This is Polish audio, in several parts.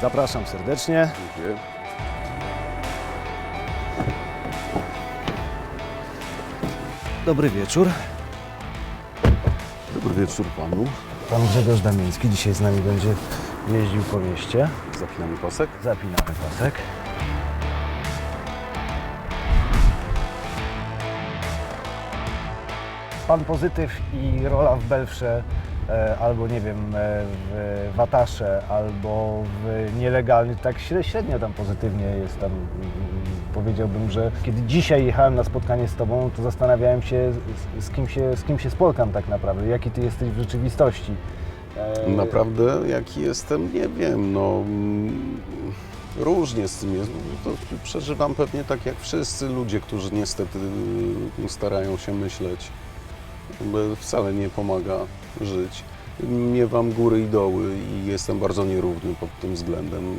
Zapraszam serdecznie. Dziękuję. Dobry wieczór. Dobry wieczór panu. Pan Grzegorz Damiński dzisiaj z nami będzie jeździł po mieście. Zapinamy pasek. Zapinamy pasek. Pan Pozytyw i rola w Belfrze, albo nie wiem, e, w Watasze, albo w nielegalnych, tak śre- średnio tam pozytywnie jest tam. Powiedziałbym, że kiedy dzisiaj jechałem na spotkanie z Tobą, to zastanawiałem się, z, z, kim, się, z kim się spotkam tak naprawdę, jaki Ty jesteś w rzeczywistości. E, Naprawdę jaki jestem, nie wiem, no mm, różnie z tym jest. To przeżywam pewnie tak jak wszyscy ludzie, którzy niestety y, starają się myśleć. Bo wcale nie pomaga żyć. Miewam góry i doły i jestem bardzo nierówny pod tym względem.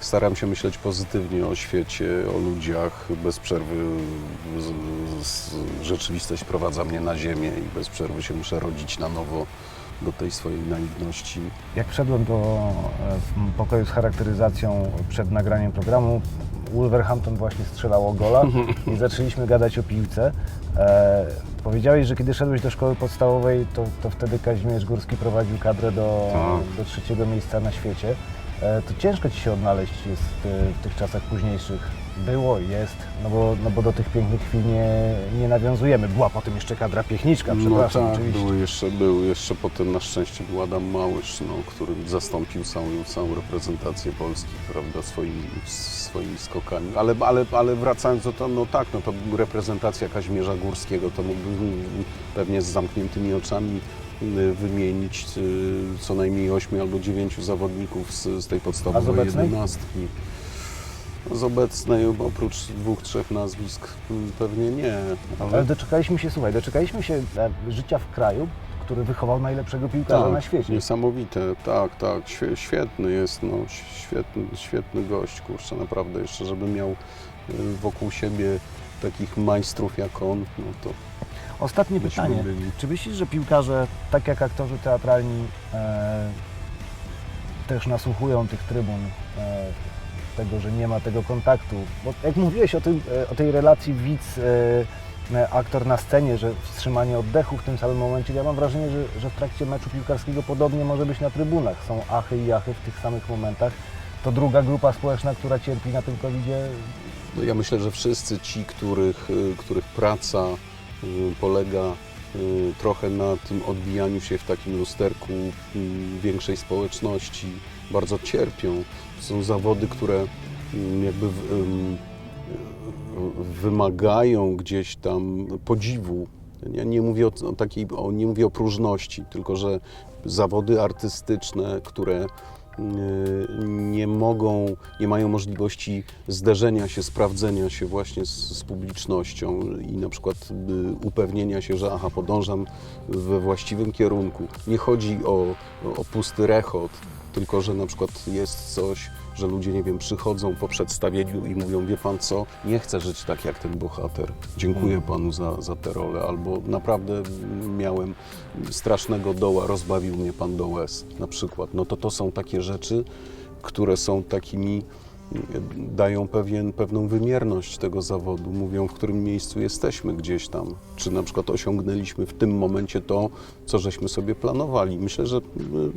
Staram się myśleć pozytywnie o świecie, o ludziach. Bez przerwy rzeczywistość prowadza mnie na ziemię i bez przerwy się muszę rodzić na nowo do tej swojej naiwności. Jak wszedłem do e, pokoju z charakteryzacją przed nagraniem programu, Wolverhampton właśnie strzelało gola i zaczęliśmy gadać o piłce. E, powiedziałeś, że kiedy szedłeś do szkoły podstawowej, to, to wtedy Kazimierz Górski prowadził kadrę do, Tak. do trzeciego miejsca na świecie. E, to ciężko Ci się odnaleźć jest, e, w tych czasach późniejszych. Było, jest, no bo, no bo do tych pięknych chwil nie, nie nawiązujemy. Była potem jeszcze kadra piechniczka, przepraszam no tak, oczywiście. był jeszcze, był jeszcze potem na szczęście był Adam Małysz, no, który zastąpił całą, całą reprezentację Polski, prawda, swoimi, swoimi skokami. Ale, ale, ale wracając do to, no tak, no to reprezentacja Kazimierza Górskiego, to mógłbym pewnie z zamkniętymi oczami y, wymienić y, co najmniej ośmiu albo dziewięciu zawodników z, z tej A z podstawowej obecnej? jedenastki. Z obecnej oprócz dwóch, trzech nazwisk mm, pewnie nie, Ale doczekaliśmy się, słuchaj, doczekaliśmy się e, życia w kraju, który wychował najlepszego piłkarza na świecie. Niesamowite, tak, tak. Świe- Świetny jest, no, świetny, świetny gość, kurczę, naprawdę. Jeszcze, żeby miał y, wokół siebie takich majstrów jak on, no to Ostatnie pytanie. byli. Czy myślisz, że piłkarze, tak jak aktorzy teatralni, e, też nasłuchują tych trybun, e, tego, że nie ma tego kontaktu? Bo jak mówiłeś o, tym, e, o tej relacji widz, e, e, aktor na scenie, że wstrzymanie oddechu w tym samym momencie, ja mam wrażenie, że, że w trakcie meczu piłkarskiego podobnie może być na trybunach. Są achy i jachy w tych samych momentach. To druga grupa społeczna, która cierpi na tym COVID-zie, no ja myślę, że wszyscy ci, których, których praca polega trochę na tym odbijaniu się w takim lusterku y, większej społeczności, bardzo cierpią. Są zawody, które y, jakby y, wymagają gdzieś tam podziwu. Ja nie mówię o, takiej, nie mówię o próżności, tylko że zawody artystyczne, które y, nie mogą, nie mają możliwości zderzenia się, sprawdzenia się właśnie z, z publicznością i na przykład y, upewnienia się, że aha, podążam we właściwym kierunku. Nie chodzi o, o pusty rechot, tylko że na przykład jest coś, że ludzie, nie wiem, przychodzą po przedstawieniu i mówią, wie pan co, nie chcę żyć tak jak ten bohater. Dziękuję panu za, za tę rolę. Albo naprawdę miałem strasznego doła, rozbawił mnie pan do łez na przykład. No to to są takie rzeczy, które są takimi, dają pewien, pewną wymierność tego zawodu. Mówią, w którym miejscu jesteśmy gdzieś tam. Czy na przykład osiągnęliśmy w tym momencie to, co żeśmy sobie planowali. Myślę, że y,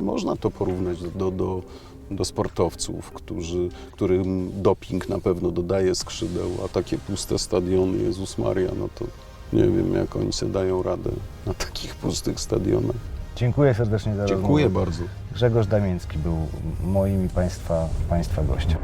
można to porównać do, do, do, sportowców, którzy, którym doping na pewno dodaje skrzydeł, a takie puste stadiony, Jezus Maria, no to nie wiem, jak oni sobie dają radę na takich pustych stadionach. Dziękuję serdecznie za Dziękuję rozmowę. bardzo. Grzegorz Damiński był moim i Państwa, państwa gościem.